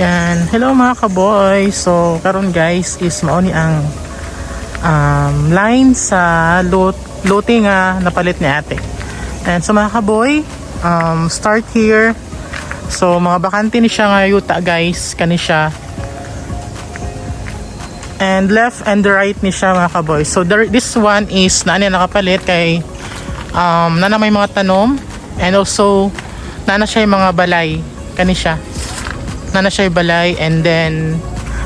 Yan. Hello mga kaboy. So, karon guys is mauni ang um, line sa lot lote nga napalit ni ate. And so mga kaboy, um, start here. So, mga bakante ni siya nga yuta guys. Kani siya. And left and the right ni siya mga kaboy. So, there, this one is na niya nakapalit kay um, na may mga tanom. And also, na siya yung mga balay. Kani siya na na siya balay and then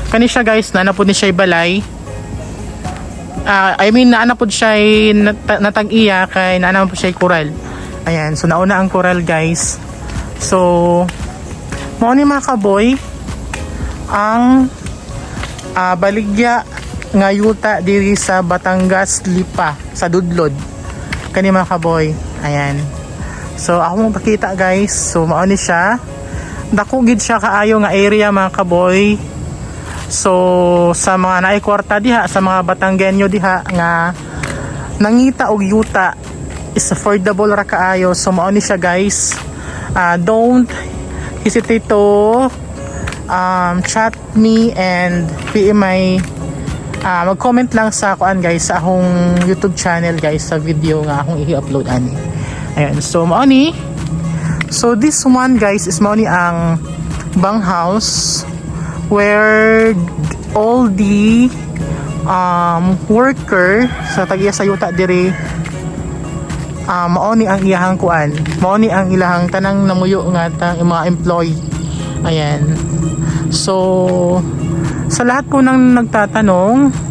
kani siya guys na napod ni siya balay. Ah, I mean na napod siya nat- natag-iya kay na po siya kural. Ayan so nauna ang kural guys. So mo ni mga kaboy ang ah, baligya nga yuta diri sa Batangas Lipa sa Dudlod. Kani mga kaboy ayan. So ako mo pakita guys. So mao ni siya dako gid siya kaayo nga area mga kaboy. So sa mga naikwarta diha sa mga Batanggenyo diha nga nangita og yuta is affordable ra kaayo. So mao ni siya guys. Ah, don't hesitate to um, chat me and PM my ah, mag-comment lang sa kuan guys sa akong YouTube channel guys sa video nga akong i-upload ani. Ayan so mao ni So this one guys is money ang bang house where all the um, worker sa tagiya sa yuta diri um, mao ang iyahang kuan. Mao ang ilahang tanang namuyo nga ta mga employee. Ayan. So sa lahat po nang nagtatanong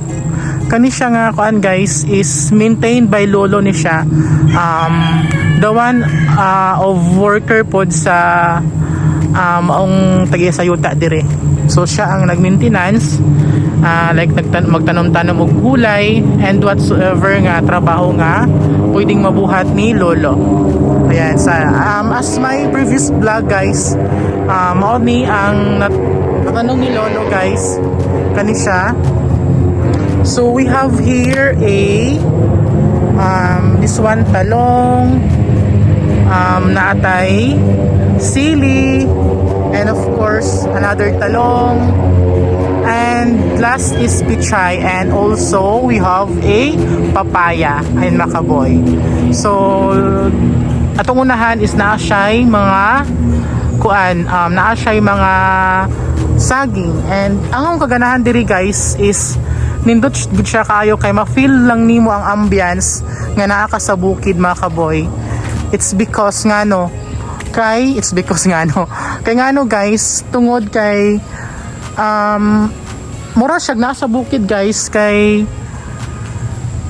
kani siya nga kuan guys is maintained by lolo ni siya. Um, the one uh, of worker pod sa um, ang tagiya sa yuta dire. So siya ang nag-maintenance uh, like nagtan magtanom-tanom og gulay and whatsoever nga trabaho nga pwedeng mabuhat ni lolo. Ayan sa um, as my previous vlog guys um, mao ni ang nat natanong ni lolo guys kani siya So we have here a um, this one talong, um, naatay, sili, and of course another talong. And last is pichay and also we have a papaya and makaboy. So atong unahan is naa siya'y mga kuan um, naa siya'y mga saging and ang akong kaganahan diri guys is nindot gud siya kaayo kay ma-feel lang nimo ang ambience nga naa ka sa bukid mga kaboy. It's because nga no kay it's because nga no. Kay nga no guys tungod kay um mura siya nasa bukid guys kay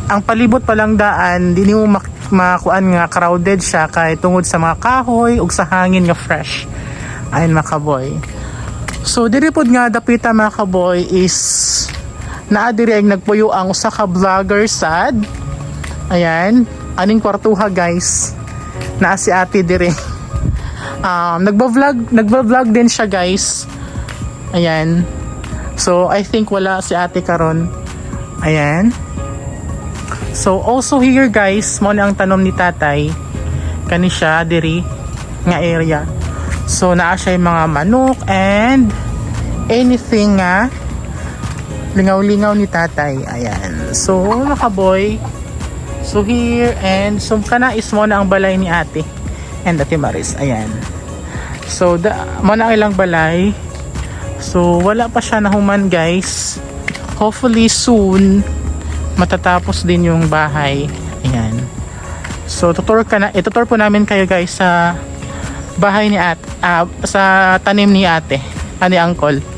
ang palibot palang daan di nimo mak- makuan nga crowded siya kay tungod sa mga kahoy ug sa hangin nga fresh. Ayun mga kaboy. So diri pod nga dapita mga kaboy is naa diri nagpuyo ang usa ka vlogger sad. Ayan. Aning kwartuha guys. Naa si ate diri. Um, nagba-vlog nagba-vlog din siya guys. Ayan. So I think wala si ate karon. Ayan. So also here guys mo na ang tanom ni tatay. Kani siya diri nga area. So naa siya mga manok and anything nga lingaw-lingaw ni tatay. Ayan. So nakaboy so here and so kana is mo na ang balay ni ate and ate Maris. Ayan. So da, mo na ang ilang balay. So wala pa siya nahuman guys. Hopefully soon matatapos din yung bahay. Ayan. So tutor ka na itutur po namin kayo guys sa bahay ni ate ah, sa tanim ni ate ani uncle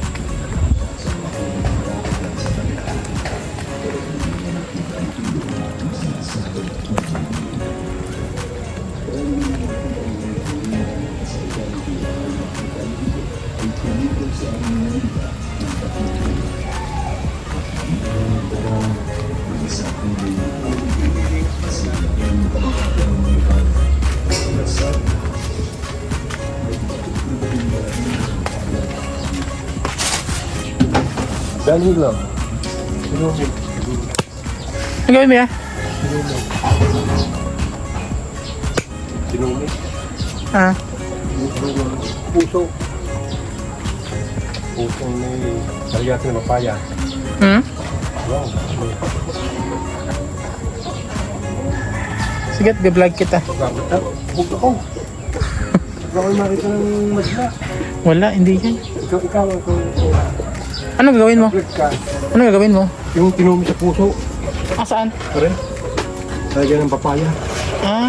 Dali lang. ang gawin mo ya? Tinumi. ah Puso. pusong may kaligatan na papaya. Hmm? Wow. Sige, vlog kita. Bakit? Ah, Bug ako. Baka makita ng madla. Wala, hindi yan. Ikaw, ikaw, ikaw. Ano gagawin mo? Ano gagawin mo? Yung tinumi sa puso. Ah, saan? Pare. Talagyan ng papaya. Ah,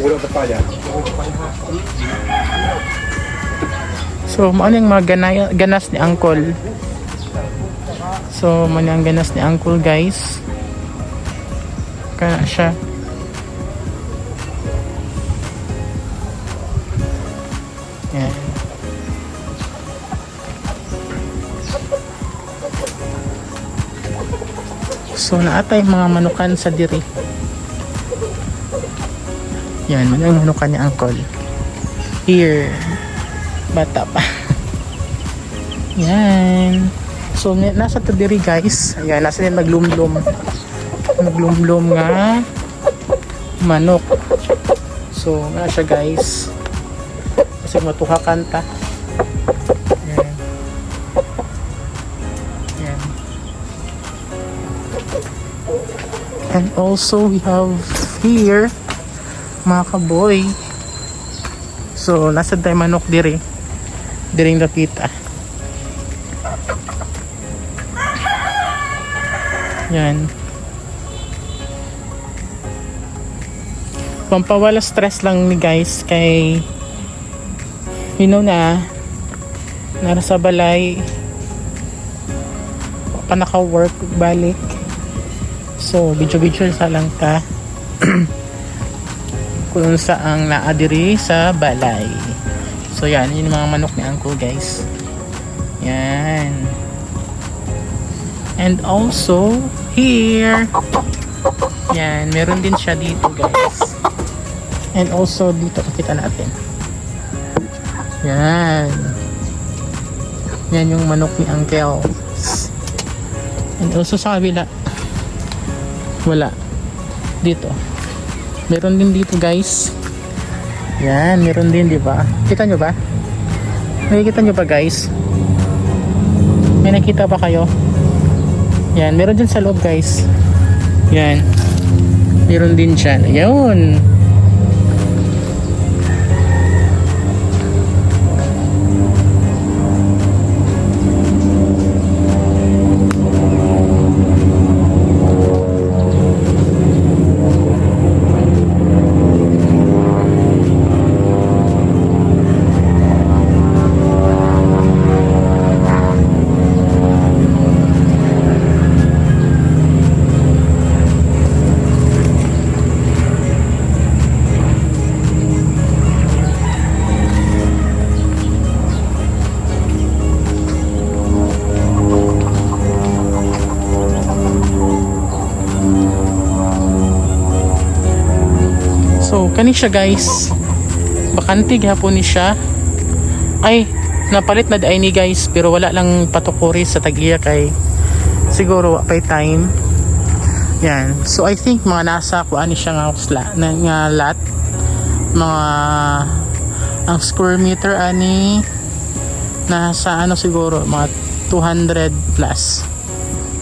Wala papaya. so ano yung mga ganas ni Uncle? So, ano yung ganas ni Uncle, guys? Kaya siya. So, naatay mga manukan sa diri. Yan, yung manukan ni Uncle? Here. Bata pa. Yan. So, nasa to diri guys. Ayan, nasa din naglumlum. Naglumlum nga manok. So, nga siya guys. Kasi matuha kanta. And also, we have here mga kaboy. So, nasa tayo manok diri. Diring nakita. Yan. Pampawala stress lang ni guys kay you know na nara sa balay pa naka-work balik so video-video sa lang ta kung saang naadiri sa balay. So yan. Yun mga manok ni uncle guys. Yan. And also here. Yan. Meron din siya dito guys. And also dito kita natin. Yan. Yan yung manok ni uncle. And also sa kabila wala. Dito. Meron din dito guys. Yan meron din di ba? Kita nyo ba? Nakikita nyo ba guys? May nakita ba kayo? Yan meron din sa loob guys. Yan. Meron din dyan. Ayun So, kani siya guys. Bakante gyapon ni siya. Ay, napalit na day ni guys pero wala lang patukuri sa tagiya kay siguro pay time. Yan. So I think mga nasa kuan ni siya nga sla, na, nga lot. Mga ang square meter ani nasa ano siguro mga 200 plus.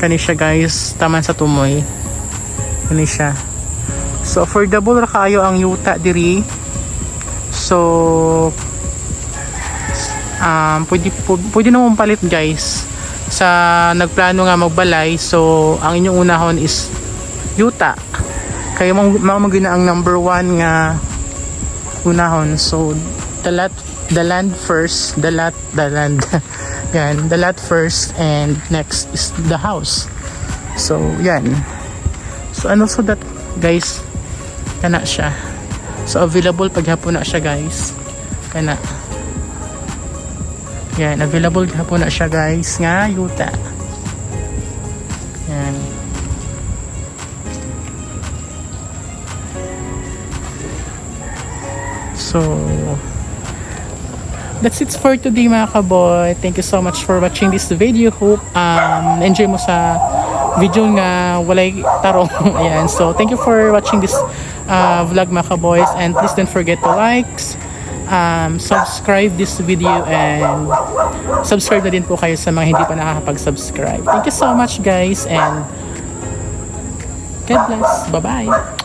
Kani siya guys, taman sa tumoy. Kani siya. So affordable ra kaayo ang yuta diri. So um pwede pwede na mong palit guys. Sa nagplano nga magbalay so ang inyong unahon is yuta. Kayo mang mamagina ang number one nga unahon. So the lot the land first the lot the land. Yan the lot first and next is the house. So yan. So ano so that guys kana siya. So available paghapon na siya guys. Kana yan available hapon na siya guys. Nga yuta. Yan. So that's it for today mga kaboy. Thank you so much for watching this video. Hope um enjoy mo sa video nga walay tarong. Ayan so thank you for watching this uh, vlog mga kaboys and please don't forget to likes um, subscribe this video and subscribe na din po kayo sa mga hindi pa nakakapag-subscribe. Thank you so much guys and God bless. Bye-bye.